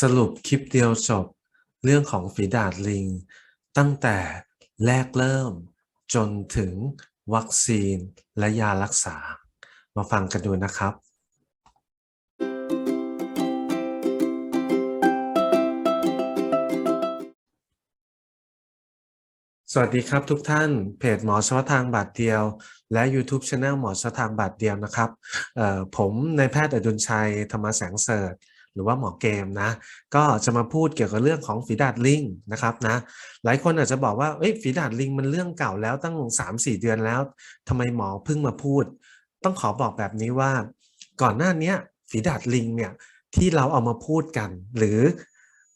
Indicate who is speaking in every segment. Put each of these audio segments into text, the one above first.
Speaker 1: สรุปคลิปเดียวจบเรื่องของฝีดาดลิง ตั้งแต่แรกเริ่ม จนถึงวัคซีนและยารักษา มาฟังกันดูนะครับ สวัสดีครับทุกท่าน เพจหมอเฉพาะทางบาทเดียว และ YouTube Channel หมอเฉพาะทางบาทเดียวนะครับ ผมนายแพทย์อดุลชัย ธรรมแสงเสิร์ช หรือว่าหมอเกมนะ ก็จะมาพูดเกี่ยวกับเรื่องของฝีดาดลิงนะครับนะ หลายคนอาจจะบอกว่าเอ้ยฝีดาดลิงมันเรื่องเก่าแล้วตั้ง 3-4 เดือนแล้วทำไมหมอเพิ่งมาพูด ต้องขอบอกแบบนี้ว่า ก่อนหน้านี้ฝีดาดลิงเนี่ยที่เราเอามาพูดกัน หรือ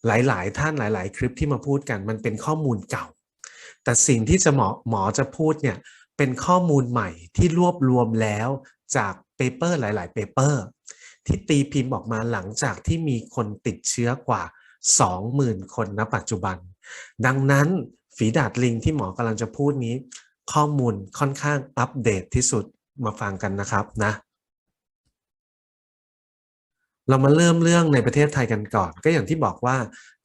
Speaker 1: หลาย ๆ ท่านหลาย ๆ คลิปที่มาพูดกันมันเป็นข้อมูลเก่า แต่สิ่งที่จะหมอหมอจะพูดเนี่ยเป็นข้อมูลใหม่ที่รวบรวมแล้วจากเปเปอร์หลาย ๆ เปเปอร์ ที่ตีพิมพ์ออกมาหลังจากที่มีคนติดเชื้อกว่า 20,000 คนณปัจจุบัน ดังนั้นฝีดาดลิงที่หมอกำลังจะพูดนี้ ข้อมูลค่อนข้างอัปเดตที่สุดมาฟังกันนะครับนะ เรามาเริ่มเรื่องในประเทศไทยกันก่อน ก็อย่างที่บอกว่า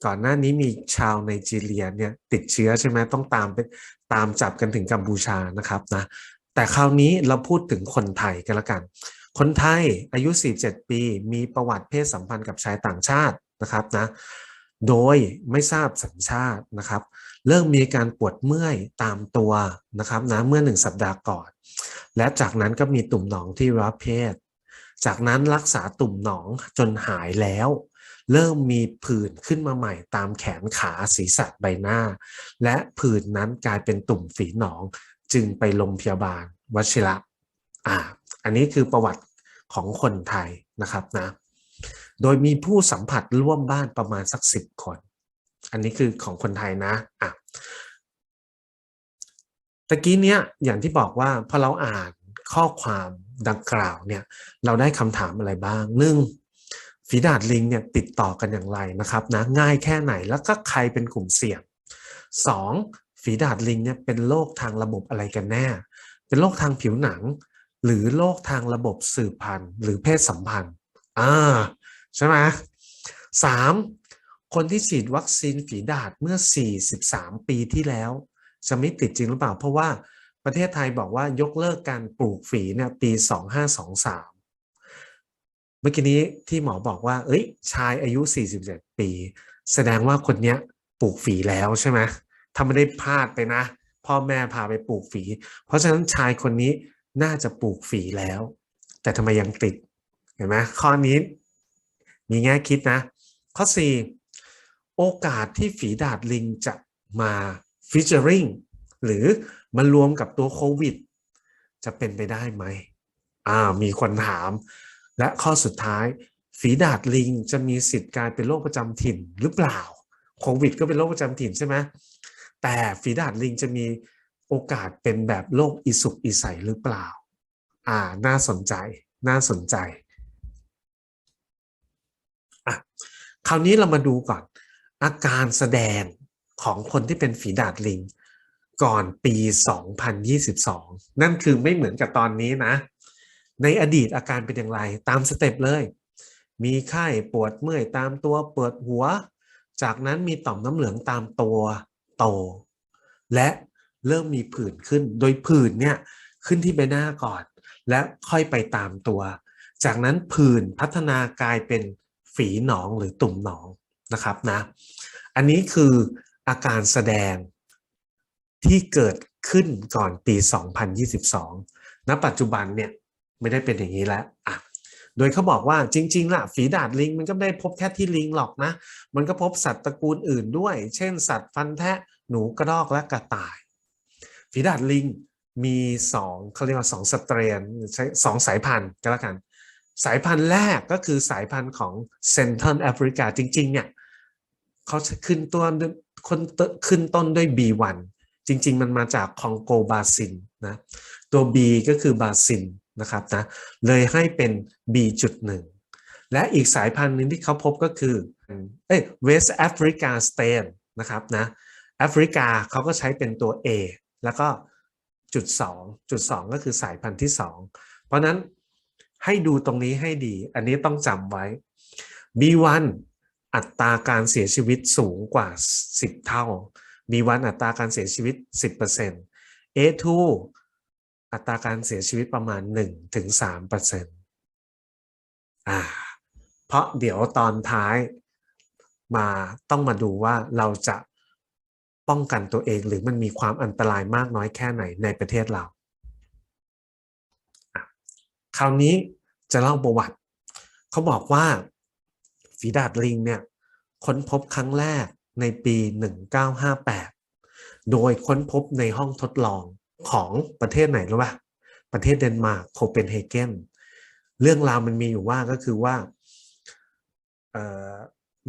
Speaker 1: ก่อนหน้านี้มีชาวไนจีเรียเนี่ยติดเชื้อใช่ไหมต้องตามไปตามจับกันถึงกัมพูชานะครับนะแต่คราวนี้เราพูดถึงคนไทยกันละกัน คนไทยอายุ 47 ปี มีประวัติเพศสัมพันธ์กับชายต่างชาตินะครับนะโดยไม่ทราบสัญชาตินะครับ เริ่มมีการปวดเมื่อยตามตัวนะครับนะเมื่อหนึ่งสัปดาห์ก่อน และจากนั้นก็มีตุ่มหนองที่รับเพศ จากนั้นรักษาตุ่มหนองจนหายแล้ว เริ่มมีผื่นขึ้นมาใหม่ตามแขนขาศีรษะใบหน้า และผื่นนั้นกลายเป็นตุ่มฝีหนอง จึงไปโรงพยาบาลวชิระอ่า อันนี้คือประวัติของคนไทยนะครับนะ โดยมีผู้สัมผัสร่วมบ้านประมาณสักสิบคน อันนี้คือของคนไทยนะอะตะกี้เนี้ยอย่างที่บอกว่าพอเราอ่านข้อความดังกล่าวเนี่ยเราได้คำถามอะไรบ้างหนึ่งฝีดาดลิงเนี่ยติดต่อกันอย่างไรนะครับนะง่ายแค่ไหนแล้วก็ใครเป็นกลุ่มเสี่ยงสองฝีดาดลิงเนี่ยเป็นโรคทางระบบอะไรกันแน่ เป็นโรคทางผิวหนัง หรือโรคทางระบบสืบพันธุ์ หรือเพศสัมพันธ์อ่าใช่ไหมสามคนที่ฉีดวัคซีนฝีดาดเมื่อ 43 ปีที่แล้ว จะไม่ติดจริงหรือเปล่า เพราะว่าประเทศไทยบอกว่ายกเลิกการปลูกฝีเนี่ยปี 2523 เมื่อกี้นี้ที่หมอบอกว่า เอ้ย ชายอายุ 47 ปี แสดงว่าคนเนี้ยปลูกฝีแล้วใช่ไหมถ้าไม่ได้พลาดไปนะ พ่อแม่พาไปปลูกฝี เพราะฉะนั้นชายคนนี้ น่าจะปลูกฝีแล้ว แต่ทำไมยังติด เห็นไหมข้อนี้ มีแง่คิดนะ ข้อ 4 โอกาสที่ฝีดาดลิงจะมาฟิชเจอริงหรือมารวมกับตัวโควิด จะเป็นไปได้ไหมอ่ามีคนถาม และข้อสุดท้าย ฝีดาดลิงจะมีสิทธิ์กลายเป็นโรคประจำถิ่นหรือเปล่า โควิด ก็เป็นโรคประจำถิ่นใช่ไหมแต่ฝีดาดลิงจะมี โอกาสเป็นแบบโรคอิสุกอิใสหรือเปล่า อ่า น่าสนใจ น่าสนใจอะคราวนี้เรามาดูก่อน อาการแสดงของคนที่เป็นฝีดาดลิง ก่อนปี 2022 นั่นคือไม่เหมือนกับตอนนี้นะ ในอดีตอาการเป็นอย่างไร ตามสเต็ปเลย มีไข้ปวดเมื่อยตามตัวปวดหัว จากนั้นมีต่อมน้ำเหลืองตามตัวโต และ เริ่มมีผื่นขึ้น โดยผื่นเนี่ยขึ้นที่ใบหน้าก่อน และค่อยไปตามตัว จากนั้นผื่นพัฒนากลายเป็นฝีหนองหรือตุ่มหนองนะครับนะ อันนี้คืออาการแสดงที่เกิดขึ้นก่อนปี 2022 ณ ปัจจุบันเนี่ยไม่ได้เป็นอย่างนี้แล้วอะโดยเขาบอกว่าจริงๆล่ะฝีดาดลิงมันก็ไม่ได้พบแค่ที่ลิงหรอกนะ มันก็พบสัตว์ตระกูลอื่นด้วย เช่น สัตว์ฟันแทะหนูกระรอกและกระต่าย ฝีดาดลิงมีสองเขาเรียกว่าสองสเตรนใช้สองสายพันธุ์ก็แล้วกัน สายพันธุ์แรกก็คือสายพันธุ์ของเซนทรัลแอฟริกาจริงๆเนี่ยเขาขึ้นต้นคนขึ้นต้นด้วย B1 จริง ๆ มันมาจากคองโกบาซินนะตัว B ก็คือบาซินนะครับนะเลยให้เป็น B.1 และอีกสายพันธุ์หนึ่งที่เขาพบก็คือเอ้ย West Africa strain นะครับนะแอฟริกาเขาก็ใช้เป็นตัว A แล้วก็จุด 2 จุด 2 ก็คือสายพันธุ์ที่ 2 เพราะนั้นให้ดูตรงนี้ให้ดี อันนี้ต้องจำไว้ B1 อัตราการเสียชีวิตสูงกว่า 10 เท่า B1 อัตราการเสียชีวิต 10% A2 อัตราการเสียชีวิตประมาณ 1-3%อ่าเพราะเดี๋ยวตอนท้ายมาต้องมาดูว่าเราจะ ป้องกันตัวเอง หรือมันมีความอันตรายมากน้อยแค่ไหนในประเทศเราคราวนี้จะเล่าประวัติ เขาบอกว่าฝีดาดลิงเนี่ยค้นพบครั้งแรกในปี 1958 โดยค้นพบในห้องทดลองของประเทศไหนรู้ป่ะประเทศเดนมาร์กโคเปนเฮเกนเรื่องราวมันมีอยู่ว่าก็คือว่า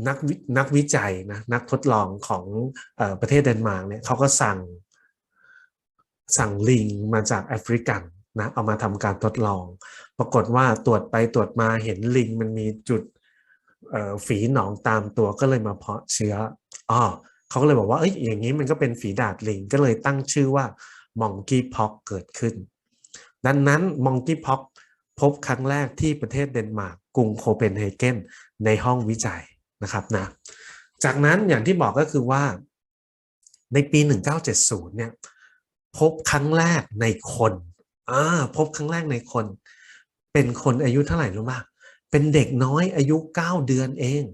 Speaker 1: นักวินักวิจัยนะนักทดลองของอประเทศเดนมาร์กเนี่ยเขาก็สั่งสั่งลิงมาจากแอฟริกันนะเอามาทำการทดลอง ปรากฏว่าตรวจไปตรวจมาเห็นลิงมันมีจุดฝีหนองตามตัวก็เลยมาเพาะเชื้ออ๋อเขาก็เลยบอกว่าเอ้ยอย่างนี้มันก็เป็นฝีดาดลิงก็เลยตั้งชื่อว่ามองกี้พ็อกเกิดขึ้น ดังนั้นมองกี้พ็อกพบครั้งแรกที่ประเทศเดนมาร์กกรุงโคเปนเฮเกนในห้องวิจัย นะครับนะจากนั้นอย่างที่บอกก็คือว่าในปี 1970 เนี่ยพบครั้งแรกในคนอ่าพบครั้งแรกในคน เป็นคนอายุเท่าไหร่รู้ป่ะเป็นเด็กน้อยอายุ 9 เดือนเอง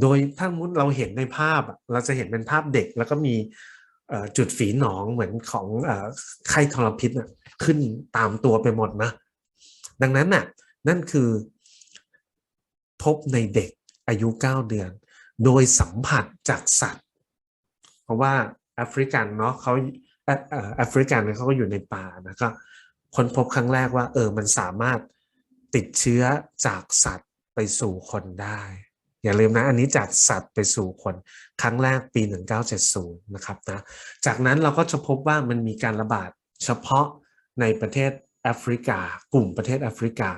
Speaker 1: โดยถ้ามุดเราเห็นในภาพเราจะเห็นเป็นภาพเด็กแล้วก็มีจุดฝีหนองเหมือนของไข้ทรพิษขึ้นตามตัวไปหมดนะ ดังนั้นน่ะนั่นคือพบในเด็ก อายุ 9 เดือน โดยสัมผัสจากสัตว์ เพราะว่าแอฟริกันเนาะเขาแอ่อแอฟริกันเนี่ยเขาก็อยู่ในป่านะก็ค้นพบครั้งแรกว่า เออมันสามารถติดเชื้อจากสัตว์ไปสู่คนได้ อย่าลืมนะ อันนี้จากสัตว์ไปสู่คน ครั้งแรกปี 1970 นะครับนะจากนั้นเราก็จะพบว่ามันมีการระบาดเฉพาะในประเทศแอฟริกา กลุ่มประเทศแอฟริกา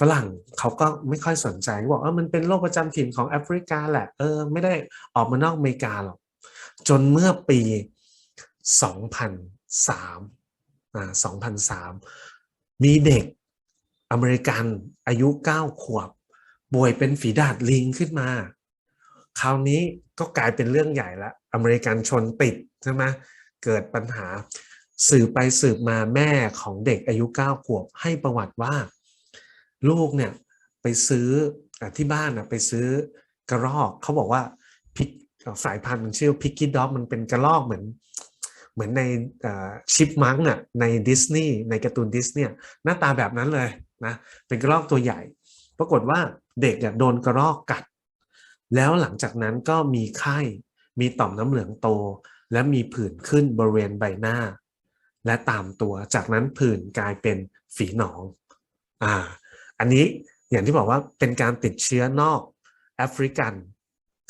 Speaker 1: ฝรั่งเขาก็ไม่ค่อยสนใจบอกเออมันเป็นโรคประจำถิ่นของแอฟริกาแหละเออไม่ได้ออกมานอกอเมริกาหรอกจนเมื่อปี 2003อ่า2003 มีเด็กอเมริกันอายุ 9 ขวบป่วยเป็นฝีดาดลิงขึ้นมา คราวนี้ก็กลายเป็นเรื่องใหญ่ละอเมริกันชนติดใช่ไหมเกิดปัญหาสืบไปสืบมาแม่ของเด็กอายุ 9 ขวบให้ประวัติว่า ลูกเนี่ยไปซื้ออที่บ้านอะไปซื้อกระรอกเขาบอกว่าพิกสายพันธุ์มันชื่อพิกกี้ด็อกมันเป็นกระรอกเหมือนเหมือนในชิปมังอะในดิสนีย์ในการ์ตูนดิสนีย์หน้าตาแบบนั้นเลยนะเป็นกระรอกตัวใหญ่ ปรากฏว่าเด็กอะโดนกระรอกกัด แล้วหลังจากนั้นก็มีไข้มีต่อมน้ำเหลืองโต และมีผื่นขึ้นบริเวณใบหน้า และตามตัวจากนั้นผื่นกลายเป็นฝีหนองอ่า อันนี้อย่างที่บอกว่าเป็นการติดเชื้อนอกแอฟริกัน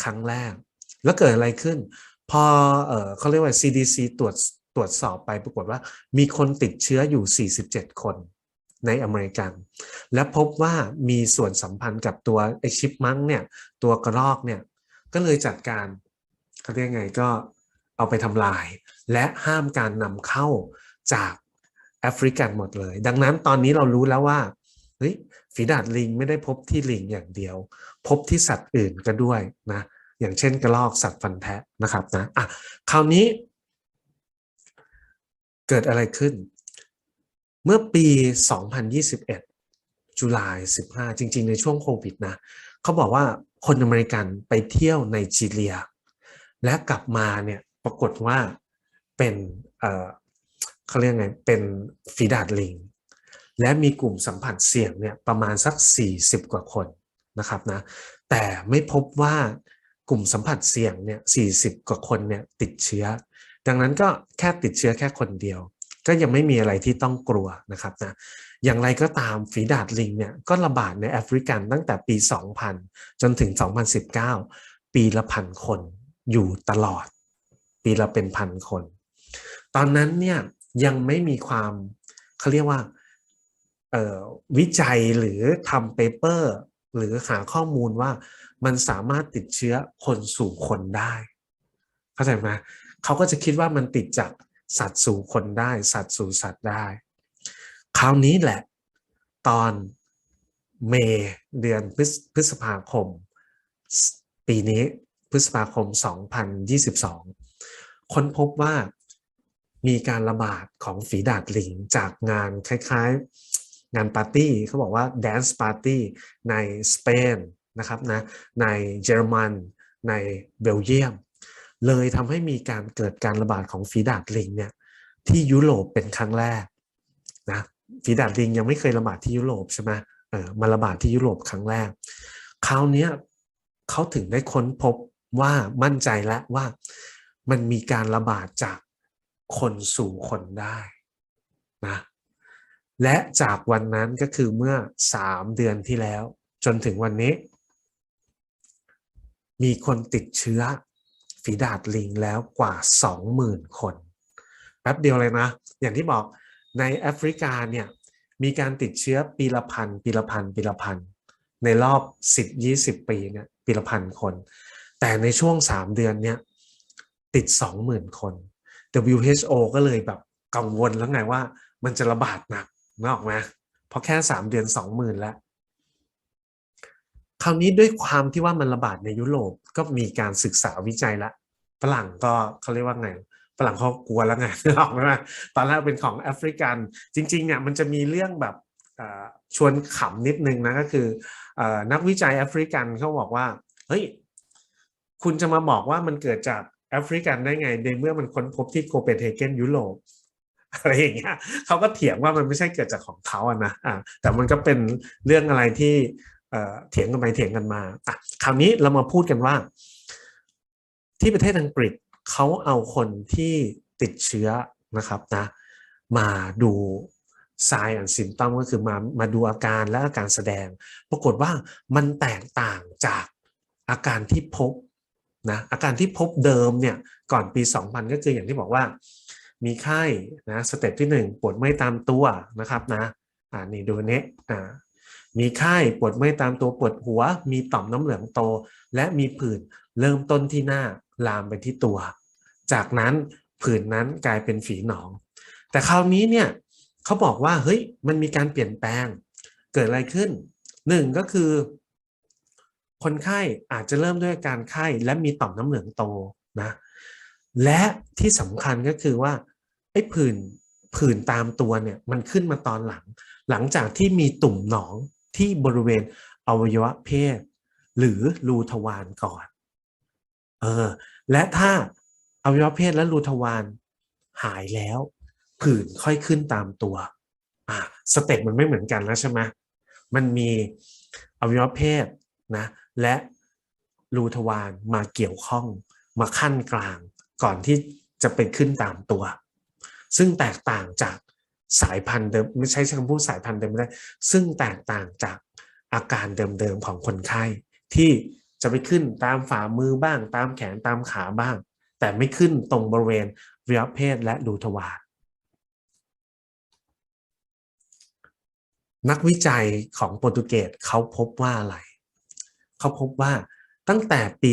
Speaker 1: ครั้งแรก แล้วเกิดอะไรขึ้น พอเออเขาเรียกว่า CDC ตรวจตรวจสอบไปปรากฏว่ามีคนติดเชื้ออยู่ 47 คนในอเมริกัน และพบว่ามีส่วนสัมพันธ์กับตัวไอชิปมังเนี่ย ตัวกระรอกเนี่ย ก็เลยจัดการเขาเรียกไงก็เอาไปทำลาย และห้ามการนำเข้าจากแอฟริกันหมดเลย ดังนั้นตอนนี้เรารู้แล้วว่าเฮ้ย ฝีดาดลิงไม่ได้พบที่ลิงอย่างเดียว พบที่สัตว์อื่นก็ด้วยนะอย่างเช่นกระรอกสัตว์ฟันแทะนะครับนะอะคราวนี้ เกิดอะไรขึ้น เมื่อปี 2021 จุลาย15 จริง ๆ ในช่วงโควิดนะเขาบอกว่าคนอเมริกันไปเที่ยวในจีเรีย และกลับมาเนี่ยปรากฏว่าเป็นเออเขาเรียกไงเป็นฝีดาดลิง และมีกลุ่มสัมผัสเสี่ยงเนี่ยประมาณสัก 40 กว่าคนนะครับนะแต่ไม่พบว่ากลุ่มสัมผัสเสี่ยงเนี่ย40 กว่าคนเนี่ยติดเชื้อ ดังนั้นก็แค่ติดเชื้อแค่คนเดียว ก็ยังไม่มีอะไรที่ต้องกลัวนะครับนะอย่างไรก็ตามฝีดาดลิงเนี่ยก็ระบาดในแอฟริกันตั้งแต่ปี 2000 จนถึง 2019 ปีละพันคนอยู่ตลอด ปีละเป็นพันคน ตอนนั้นเนี่ยยังไม่มีความเขาเรียกว่า วิจัยหรือทำเปเปอร์ หรือหาข้อมูลว่ามันสามารถติดเชื้อคนสู่คนได้ เข้าใจไหมเขาก็จะคิดว่ามันติดจากสัตว์สู่คนได้ สัตว์สู่สัตว์ได้ คราวนี้แหละ ตอนเมเดือนพฤษภาคม ปีนี้พฤษภาคม 2022 ค้นพบว่ามีการระบาดของฝีดาดลิงจากงานคล้ายๆ งานปาร์ตี้เขาบอกว่าแดนซ์ปาร์ตี้ในสเปนนะครับนะในเยอรมันในเบลเยียม เลยทำให้มีการเกิดการระบาดของฝีดาดลิงเนี่ยที่ยุโรปเป็นครั้งแรกนะฝีดาดลิงยังไม่เคยระบาดที่ยุโรปใช่ไหมเออมาระบาดที่ยุโรปครั้งแรก คราวนี้เขาถึงได้ค้นพบว่ามั่นใจแล้วว่ามันมีการระบาดจากคนสู่คนได้นะ และจากวันนั้นก็คือเมื่อสามเดือนที่แล้ว จนถึงวันนี้ มีคนติดเชื้อฝีดาดลิงแล้วกว่า 20,000 คน แป๊บเดียวเลยนะ อย่างที่บอกในแอฟริกาเนี่ย มีการติดเชื้อปีละพันปีละพันปีละพันในรอบ 10-20 ปีเนี่ยปีละพันคน แต่ในช่วง 3 เดือนเนี่ยติด 20,000 คน WHO ก็เลยแบบกังวลแล้วไงว่ามันจะระบาดหนัก นึกออกไหมเพราะแค่3เดือน20,000แล้ว คราวนี้ด้วยความที่ว่ามันระบาดในยุโรปก็มีการศึกษาวิจัยละฝรั่งก็เขาเรียกว่าไงฝรั่งเขากลัวแล้วไงนึกออกไหมตอนแรกเป็นของแอฟริกัน จริงๆเนี่ยมันจะมีเรื่องแบบชวนขำนิดนึงนะก็คือนักวิจัยแอฟริกันเขาบอกว่า เฮ้ย คุณจะมาบอกว่ามันเกิดจากแอฟริกันได้ไงในเมื่อมันค้นพบที่โคเปนเฮเกนยุโรป อะไรอย่างเงี้ยเขาก็เถียงว่ามันไม่ใช่เกิดจากของเขาอะนะอ่าแต่มันก็เป็นเรื่องอะไรที่เถียงกันไปเถียงกันมาอะคราวนี้เรามาพูดกันว่า ที่ประเทศอังกฤษเขาเอาคนที่ติดเชื้อนะครับนะมาดู sign and symptom ก็คือมามาดูอาการและอาการแสดง ปรากฏว่ามันแตกต่างจากอาการที่พบนะอาการที่พบเดิมเนี่ยก่อนปี 2000 ก็คืออย่างที่บอกว่า มีไข้นะสเต็ปที่ 1 ปวดเมื่อยตามตัวนะครับนะอ่านี่ดูนี้อ่ามีไข้ปวดเมื่อยตามตัวปวดหัว มีต่อมน้ำเหลืองโต และมีผื่นเริ่มต้นที่หน้าลามไปที่ตัว จากนั้นผื่นนั้นกลายเป็นฝีหนอง แต่คราวนี้เนี่ยเขาบอกว่าเฮ้ยมันมีการเปลี่ยนแปลงเกิดอะไรขึ้นหนึ่งก็คือ คนไข้อาจจะเริ่มด้วยการไข้และมีต่อมน้ำเหลืองโตนะและที่สำคัญก็คือว่า ไอ้ผื่นผื่นตามตัวเนี่ยมันขึ้นมาตอนหลัง หลังจากที่มีตุ่มหนองที่บริเวณอวัยวะเพศ หรือรูทวารก่อนเออและถ้าอวัยวะเพศและรูทวารหายแล้ว ผื่นค่อยขึ้นตามตัวอ่าสเต็ปมันไม่เหมือนกันแล้วใช่ไหมมันมีอวัยวะเพศนะและรูทวารมาเกี่ยวข้องมาขั้นกลางก่อนที่จะไปขึ้นตามตัว ซึ่งแตกต่างจากสายพันธุ์เดิมไม่ใช่คำพูดสายพันธุ์เดิมไม่ได้ซึ่งแตกต่างจากอาการเดิมๆของคนไข้ ที่จะไปขึ้นตามฝ่ามือบ้าง ตามแขนตามขาบ้าง แต่ไม่ขึ้นตรงบริเวณวิยเพศและรูทวารนักวิจัยของโปรตุเกสเขาพบว่าอะไร เขาพบว่าตั้งแต่ปี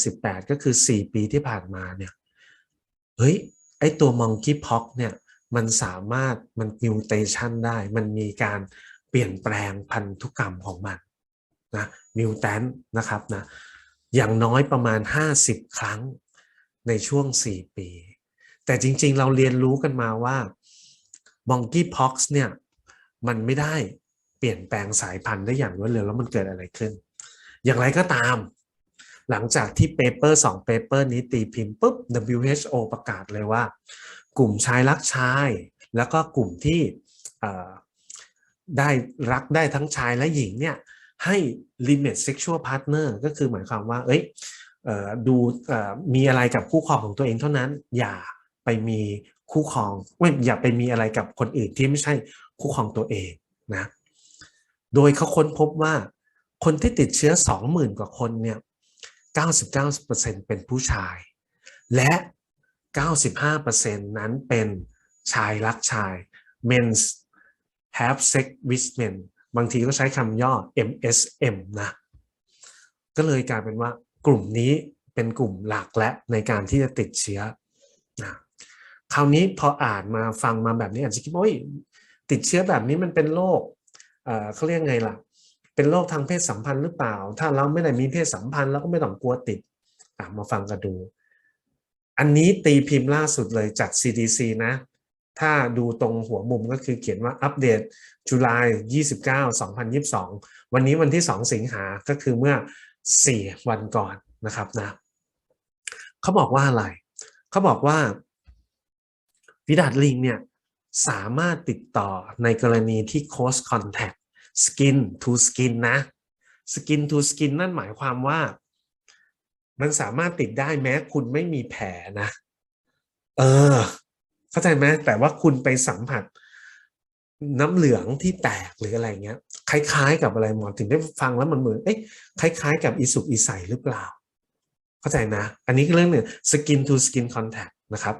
Speaker 1: 2018 ก็คือ 4 ปีที่ผ่านมาเนี่ย เฮ้ย ไอตัวมองกี้พ็อกเนี่ยมันสามารถมันมิวเทชันได้ มันมีการเปลี่ยนแปลงพันธุกรรมของมันนะมิวแทนนะครับนะอย่างน้อยประมาณ 50 ครั้งในช่วง 4 ปี แต่จริงๆเราเรียนรู้กันมาว่ามองกี้พ็อกเนี่ยมันไม่ได้เปลี่ยนแปลงสายพันธุ์ได้อย่างรวดเร็วแล้วมันเกิดอะไรขึ้น อย่างไรก็ตาม หลังจากที่เปเปอร์สองเปเปอร์นี้ตีพิมพ์ปุ๊บ WHO ประกาศเลยว่า กลุ่มชายรักชาย แล้วก็กลุ่มที่ได้รักได้ทั้งชายและหญิงเนี่ยให้ limit sexual partner ก็คือหมายความว่าเอ้ยดูมีอะไรกับคู่ครองของตัวเองเท่านั้น อย่าไปมีคู่ครองไม่อย่าไปมีอะไรกับคนอื่นที่ไม่ใช่คู่ครองตัวเองนะโดยเขาค้นพบว่าคนที่ติดเชื้อ 20,000 กว่าคนเนี่ย 99%เป็นผู้ชาย และ 95%นั้นเป็นชายรักชาย men's have sex with men บางทีก็ใช้คำย่อ MSM นะ ก็เลยกลายเป็นว่ากลุ่มนี้เป็นกลุ่มหลักและในการที่จะติดเชื้อนะคราวนี้พออ่านมาฟังมาแบบนี้อาจจะคิดว่าติดเชื้อแบบนี้มันเป็นโรคเขาเรียกไงล่ะ เป็นโรคทางเพศสัมพันธ์หรือเปล่า ถ้าเราไม่ได้มีเพศสัมพันธ์เราก็ไม่ต้องกลัวติดมาฟังกันดู อันนี้ตีพิมพ์ล่าสุดเลยจาก CDC นะ ถ้าดูตรงหัวมุมก็คือเขียนว่าอัปเดตจุลาย29 2022 วันนี้วันที่ 2 สิงหาก็คือเมื่อ 4 วันก่อนนะครับนะเขาบอกว่าอะไร เขาบอกว่าวิดาดลิงเนี่ยสามารถติดต่อในกรณีที่ close contact skin to skin นะ skin to skin นั่นหมายความว่า มันสามารถติดได้แม้คุณไม่มีแผลนะ เออ เข้าใจไหมแต่ว่าคุณไปสัมผัสน้ำเหลืองที่แตกหรืออะไรเงี้ย คล้ายๆ กับอะไรหมอถึงได้ฟังแล้วมันเหมือนเอ๊ะคล้ายๆ กับอิสุกอิใสหรือเปล่า เข้าใจนะ อันนี้คือเรื่องหนึ่ง skin to skin contact นะครับ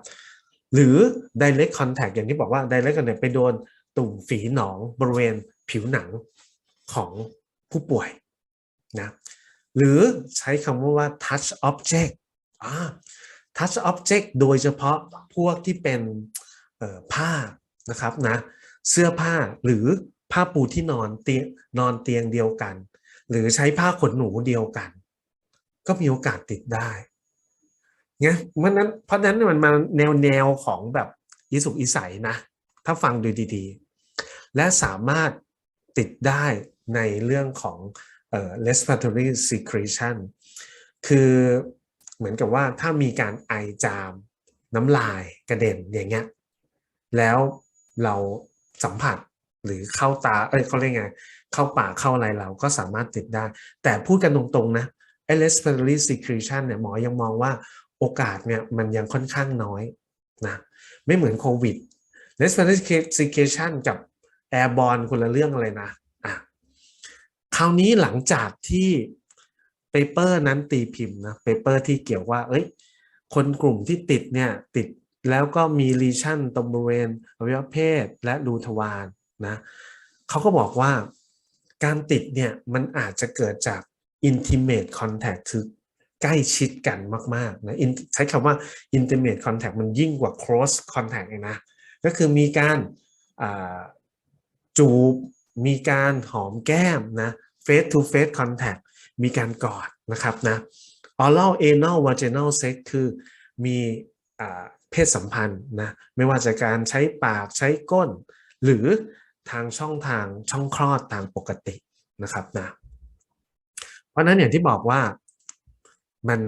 Speaker 1: หรือ direct contact อย่างที่บอกว่า direct contact ไปโดนตุ่มฝีหนองบริเวณ ผิวหนังของผู้ป่วยนะหรือใช้คำว่า touch object อ่า touch object โดยเฉพาะพวกที่เป็นผ้านะครับนะเสื้อผ้าหรือผ้าปูที่นอนเตียงนอนเตียงเดียวกัน หรือใช้ผ้าขนหนูเดียวกัน ก็มีโอกาสติดได้เนี่ยเพราะนั้นเพราะนั้นมันมาแนวแนวของแบบอิสุกอิสัยนะ ถ้าฟังดูดีๆ และสามารถ ติดได้ในเรื่องของเอ่อ respiratory secretion คือเหมือนกับว่าถ้ามีการไอจามน้ำลายกระเด็นอย่างเงี้ยแล้วเราสัมผัสหรือเข้าตาเอ้ยเขาเรียกไง เข้าปากเข้าอะไรเราก็สามารถติดได้ แต่พูดกันตรงๆนะไอ้ respiratory secretion เนี่ยหมอยังมองว่าโอกาสเนี่ยมันยังค่อนข้างน้อยนะไม่เหมือนโควิด respiratory secretion กับ airborne คนละเรื่องเลยนะอะคราวนี้หลังจากที่เปเปอร์นั้นตีพิมพ์นะเปเปอร์ที่เกี่ยวว่า เอ้ย คนกลุ่มที่ติดเนี่ยติดแล้วก็มีลีชั่นตรงบริเวณอวัยวะเพศและรูทวารนะเขาก็บอกว่าการติดเนี่ยมันอาจจะเกิดจาก intimate contact คือใกล้ชิดกันมากๆนะใช้คำว่า intimate contact มันยิ่งกว่า close contact เลยนะ ก็คือมีการ จูบ มีการหอมแก้มนะ face to face contact มีการกอดนะครับนะ oral anal vaginal sex คือมีเพศสัมพันธ์นะ ไม่ว่าจะการใช้ปากใช้ก้น หรือทางช่องทางช่องคลอดตามปกตินะครับนะ เพราะนั้นอย่างที่บอกว่ามัน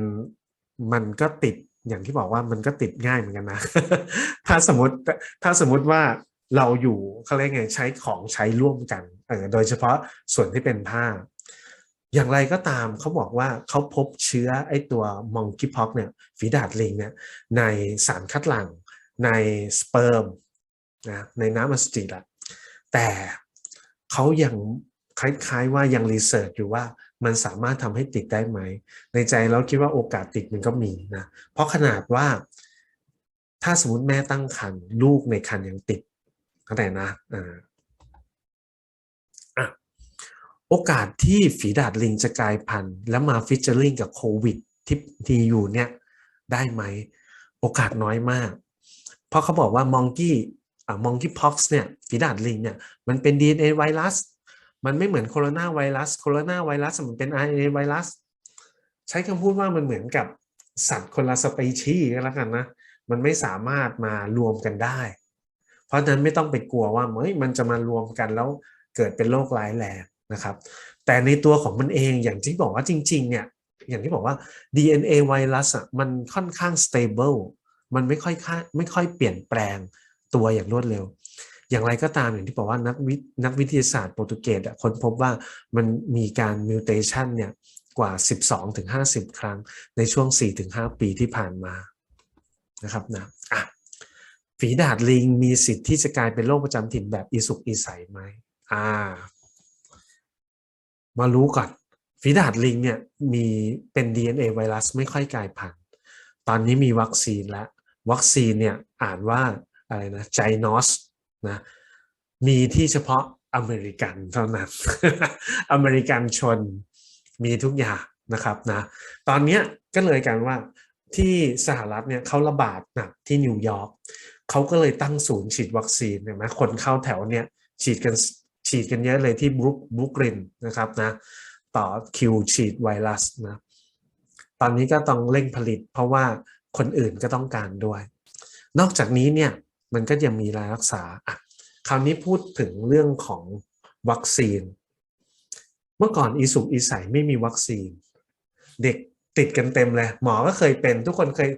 Speaker 1: มันก็ติดอย่างที่บอกว่ามันก็ติดง่ายเหมือนกันนะ ถ้าสมมติถ้าสมมติว่า เราอยู่เขาเรียกไงใช้ของใช้ร่วมกันเออโดยเฉพาะส่วนที่เป็นผ้า อย่างไรก็ตามเขาบอกว่าเขาพบเชื้อไอตัวมองกี้พ็อกเนี่ยฝีดาดลิงเนี่ยในสารคัดหลั่งในสเปิร์มนะในน้ำอสุจิละแต่เขายังคล้ายๆว่ายังรีเสิร์ชอยู่ว่ามันสามารถทำให้ติดได้ไหม ในใจเราคิดว่าโอกาสติดมันก็มีนะ เพราะขนาดว่าถ้าสมมติแม่ตั้งครรภ์ลูกในครรภ์ยังติด เข้าใจนะอ่าโอกาสที่ฝีดาดลิงจะกลายพันธุ์แล้วมาฟิชเชอร์ลิงกับโควิดที่ที่อยู่เนี่ยได้ไหม โอกาสน้อยมาก เพราะเขาบอกว่ามองกี้อ่ามองกี้พ็อกซ์เนี่ยฝีดาดลิงเนี่ยมันเป็น DNA ไวรัส มันไม่เหมือนโคโรนาไวรัสโคโรนาไวรัสมันเป็น RNA ไวรัส ใช้คำพูดว่ามันเหมือนกับสัตว์คนละสเปชีก็แล้วกันนะ มันไม่สามารถมารวมกันได้ เพราะนั้นไม่ต้องไปกลัวว่าเฮ้ยมันจะมารวมกันแล้วเกิดเป็นโรคร้ายแรงนะครับ แต่ในตัวของมันเองอย่างที่บอกว่าจริง ๆ เนี่ย อย่างที่บอกว่า DNA ไวรัสอะมันค่อนข้าง stable มันไม่ค่อยไม่ค่อยเปลี่ยนแปลงตัวอย่างรวดเร็ว อย่างไรก็ตามอย่างที่บอกว่านักวินักวิทยาศาสตร์โปรตุเกสค้นพบว่ามันมีการมิวเทชันเนี่ยกว่า 12-50 ครั้งในช่วง 4-5 ปีที่ผ่านมานะครับนะอะ ฝีดาดลิงมีสิทธิ์ที่จะกลายเป็นโรคประจำถิ่นแบบอีสุกอีใสไหมอ่า มารู้ก่อนฝีดาดลิงเนี่ยมีเป็น DNA ไวรัสไม่ค่อยกลายพันธุ์ ตอนนี้มีวัคซีนแล้ว วัคซีนเนี่ยอ่านว่าอะไรนะไจนอสนะ มีที่เฉพาะอเมริกันเท่านั้น อเมริกันชนมีทุกอย่างนะครับนะ ตอนนี้ก็เลยกันว่าที่สหรัฐเนี่ยเขาระบาดหนักที่นิวยอร์ก เขาก็เลยตั้งศูนย์ฉีดวัคซีนเห็นไหมคนเข้าแถวเนี่ยฉีดกันฉฉีดกันเยอะเลยที่บรุกบรุกรินนะครับนะต่อคิวฉีดไวรัสนะตอนนี้ก็ต้องเร่งผลิต เพราะว่าคนอื่นก็ต้องการด้วย นอกจากนี้เนี่ยมันก็ยังมีรายรักษาอะคราวนี้พูดถึงเรื่องของวัคซีน เมื่อก่อนอีสุกอีใสไม่มีวัคซีน เด็กติดกันเต็มเลย หมอก็เคยเป็นทุกคนเคย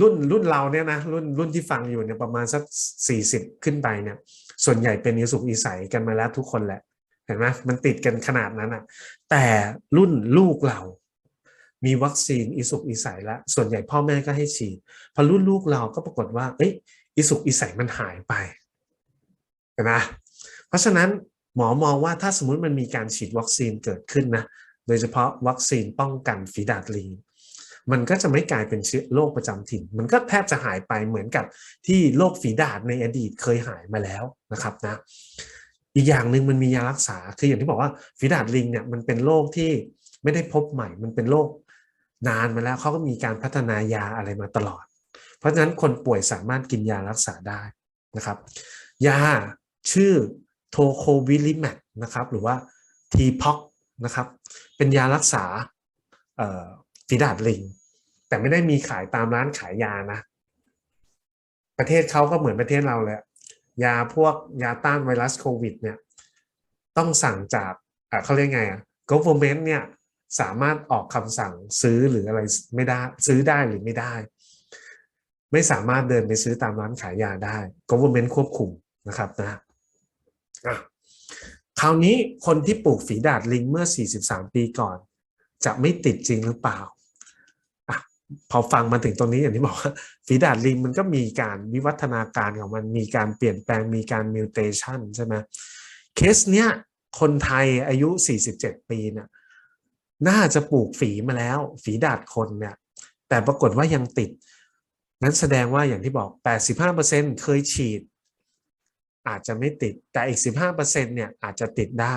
Speaker 1: รุ่นรุ่นเราเนี่ยนะรุ่นรุ่นที่ฟังอยู่เนี่ยประมาณสักสี่สิบขึ้นไปเนี่ย ส่วนใหญ่เป็นอีสุกอีใสกันมาแล้วทุกคนแหละ เห็นไหมมันติดกันขนาดนั้นอะ แต่รุ่นลูกเรา มีวัคซีนอีสุกอีใสแล้วส่วนใหญ่พ่อแม่ก็ให้ฉีดพอรุ่นลูกเราก็ปรากฏว่า เอ้ยอีสุกอีใสมันหายไปเห็นไหมเพราะฉะนั้นหมอมองว่าถ้าสมมุติมันมีการฉีดวัคซีนเกิดขึ้นนะโดยเฉพาะวัคซีนป้องกันฝีดาดลิง มันก็จะไม่กลายเป็นเชื้อโรคประจำถิ่น มันก็แทบจะหายไปเหมือนกับที่โรคฝีดาดในอดีตเคยหายมาแล้วนะครับนะอีกอย่างหนึ่งมันมียารักษาคืออย่างที่บอกว่าฝีดาดลิงเนี่ยมันเป็นโรคที่ไม่ได้พบใหม่ มันเป็นโรคนานมาแล้วเขาก็มีการพัฒนายาอะไรมาตลอด เพราะฉะนั้นคนป่วยสามารถกินยารักษาได้นะครับ ยาชื่อโทโควิลิแมกนะครับหรือว่าทีพ็อกนะครับเป็นยารักษา ฝีดาดลิง แต่ไม่ได้มีขายตามร้านขายยานะ ประเทศเขาก็เหมือนประเทศเราเลยยาพวกยาต้านไวรัสโควิด เนี่ย ต้องสั่งจากเขาเรียกไงอะ government เนี่ยสามารถออกคำสั่งซื้อหรืออะไรไม่ได้ ซื้อได้หรือไม่ได้ ไม่สามารถเดินไปซื้อตามร้านขายยาได้ government ควบคุมนะครับนะะคราวนี้คนที่ปลูกฝีดาดลิงเมื่อ 43 ปีก่อน จะไม่ติดจริงหรือเปล่า พอฟังมาถึงตรงนี้อย่างที่บอกว่าฝีดาดลิงมันก็มีการวิวัฒนาการของมันมีการเปลี่ยนแปลงมีการมิวเทชันใช่ไหมเคสเนี้ยคนไทยอายุ 47 ปีเนี่ยน่าจะปลูกฝีมาแล้ว ฝีดาดคนเนี่ยแต่ปรากฏว่ายังติด นั้นแสดงว่าอย่างที่บอก 85%เคยฉีด อาจจะไม่ติด แต่อีก 15%เนี่ยอาจจะติดได้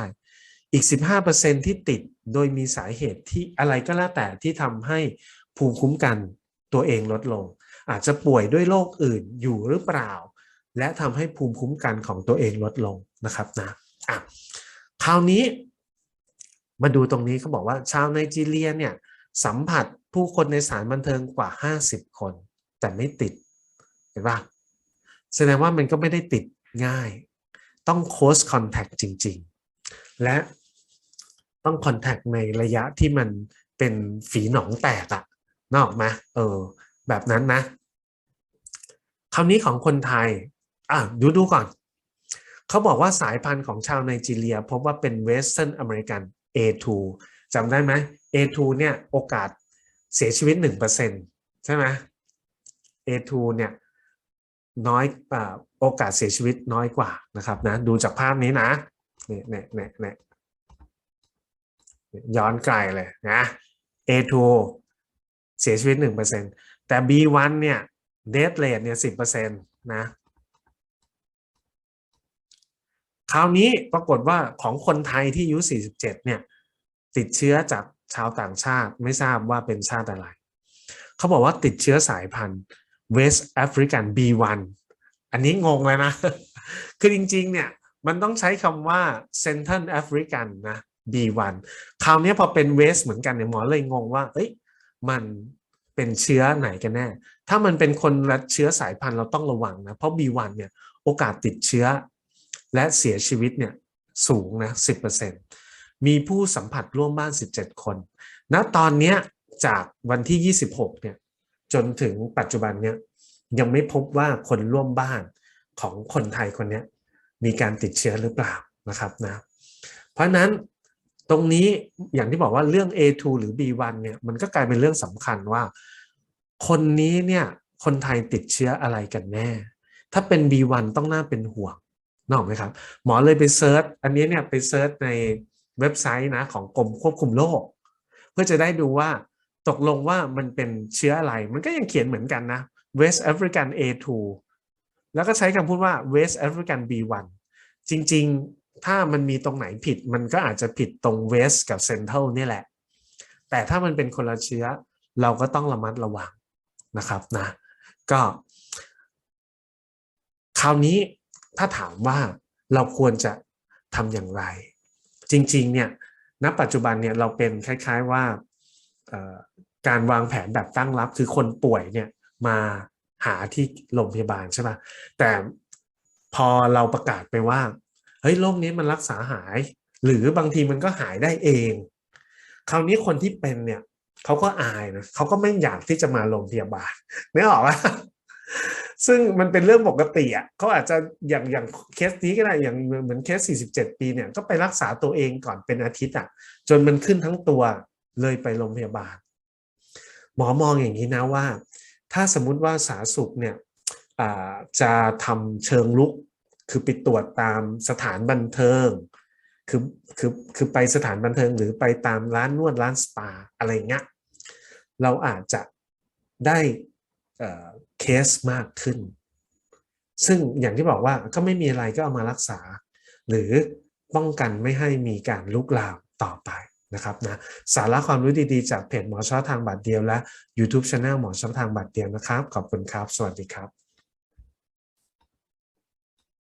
Speaker 1: อีก 15%ที่ติดโดยมีสาเหตุที่อะไรก็แล้วแต่ที่ทำให้ ภูมิคุ้มกันตัวเองลดลง อาจจะป่วยด้วยโรคอื่นอยู่หรือเปล่า และทำให้ภูมิคุ้มกันของตัวเองลดลงนะครับนะอะคราวนี้มาดูตรงนี้เขาบอกว่าชาวไนจีเรียเนี่ยสัมผัสผู้คนในสานบันเทิงกว่า 50 คน แต่ไม่ติดเห็นปะแสดงว่ามันก็ไม่ได้ติดง่าย ต้อง close contact จริง ๆ และต้อง contact ในระยะที่มันเป็นฝีหนองแตกอะ นอกไหมเออ แบบนั้นนะคราวนี้ของคนไทย อะดูดูก่อน เขาบอกว่าสายพันธุ์ของชาวไนจีเรีย พบว่าเป็นเวสเทิร์นอเมริกัน A2 จำได้ไหม A2 เนี่ยโอกาสเสียชีวิต 1%ใช่ไหม A2 เนี่ยน้อยอโอกาสเสียชีวิตน้อยกว่านะครับนะ ดูจากภาพนี้นะเนี่ยเนี่ยเนี่ยเนี่ยย้อนไกลเลยนะ A2 เสียชีวิต 1%แต่ B1 เนี่ย death rate เนี่ย 10%นะคราวนี้ปรากฏว่าของคนไทยที่อายุ 47 เนี่ย ติดเชื้อจากชาวต่างชาติไม่ทราบว่าเป็นชาติอะไร เขาบอกว่าติดเชื้อสายพันธุ์ West African B1 อันนี้งงเลยนะ คือจริง ๆ เนี่ย มันต้องใช้คำว่า Central African นะ B1 คราวนี้พอเป็น West เหมือนกันเนี่ยหมอเลยงงว่า เอ้ย มันเป็นเชื้อไหนกันแน่ ถ้ามันเป็นคนละเชื้อสายพันธุ์เราต้องระวังนะ เพราะ B1 เนี่ยโอกาสติดเชื้อ และเสียชีวิตเนี่ยสูงนะ 10%มีผู้สัมผัสร่วมบ้าน 17 คนณตอนนี้จากวันที่ 26 เนี่ยจนถึงปัจจุบันเนี่ยยังไม่พบว่าคนร่วมบ้านของคนไทยคนนี้มีการติดเชื้อหรือเปล่านะครับนะ เพราะนั้น ตรงนี้อย่างที่บอกว่าเรื่อง A2 หรือ B1 เนี่ยมันก็กลายเป็นเรื่องสำคัญว่า คนนี้เนี่ยคนไทยติดเชื้ออะไรกันแน่ ถ้าเป็น B1 ต้องน่าเป็นห่วงนอกไหมครับ หมอเลยไปเซิร์ชอันนี้เนี่ยไปเซิร์ชในเว็บไซต์นะของกรมควบคุมโรคเพื่อจะได้ดูว่าตกลงว่ามันเป็นเชื้ออะไร มันก็ยังเขียนเหมือนกันนะ West African A2 แล้วก็ใช้คำพูดว่า West African B1 จริงๆ ถ้ามันมีตรงไหนผิด มันก็อาจจะผิดตรง West กับ Central นี่แหละ แต่ถ้ามันเป็นคนละเชื้อ เราก็ต้องระมัดระวังนะครับนะก็คราวนี้ถ้าถามว่าเราควรจะทำอย่างไร จริงๆเนี่ยณปัจจุบันเนี่ยเราเป็นคล้าย ๆว่าการวางแผนแบบตั้งรับคือคนป่วยเนี่ยมาหาที่โรงพยาบาลใช่ปะแต่พอเราประกาศไปว่า เฮ้ยโรคนี้มันรักษาหาย หรือบางทีมันก็หายได้เอง คราวนี้คนที่เป็นเนี่ยเขาก็อายนะเขาก็ไม่อยากที่จะมาโรงพยาบาลไม่ออกว่าซึ่งมันเป็นเรื่องปกติอะเขาอาจจะอย่างอย่างเคสนี้ก็ได้อย่างเหมือนเคส 47 ปีเนี่ยก็ไปรักษาตัวเองก่อนเป็นอาทิตย์อะ จนมันขึ้นทั้งตัวเลยไปโรงพยาบาล หมอมองอย่างนี้นะว่า ถ้าสมมุติว่าสาสุขเนี่ยจะทำเชิงลุก คือไปตรวจตามสถานบันเทิง คือคือคือไปสถานบันเทิงหรือไปตามร้านนวดร้านสปาอะไรเงี้ยเราอาจจะได้เคสมากขึ้น ซึ่งอย่างที่บอกว่าก็ไม่มีอะไรก็เอามารักษา หรือป้องกันไม่ให้มีการลุกลามต่อไปนะครับนะสาระความรู้ดีๆ จากเพจหมอชอทางบัตรเดียวและ YouTube Channel หมอชอทางบัตรเดียวนะครับ ขอบคุณครับ สวัสดีครับ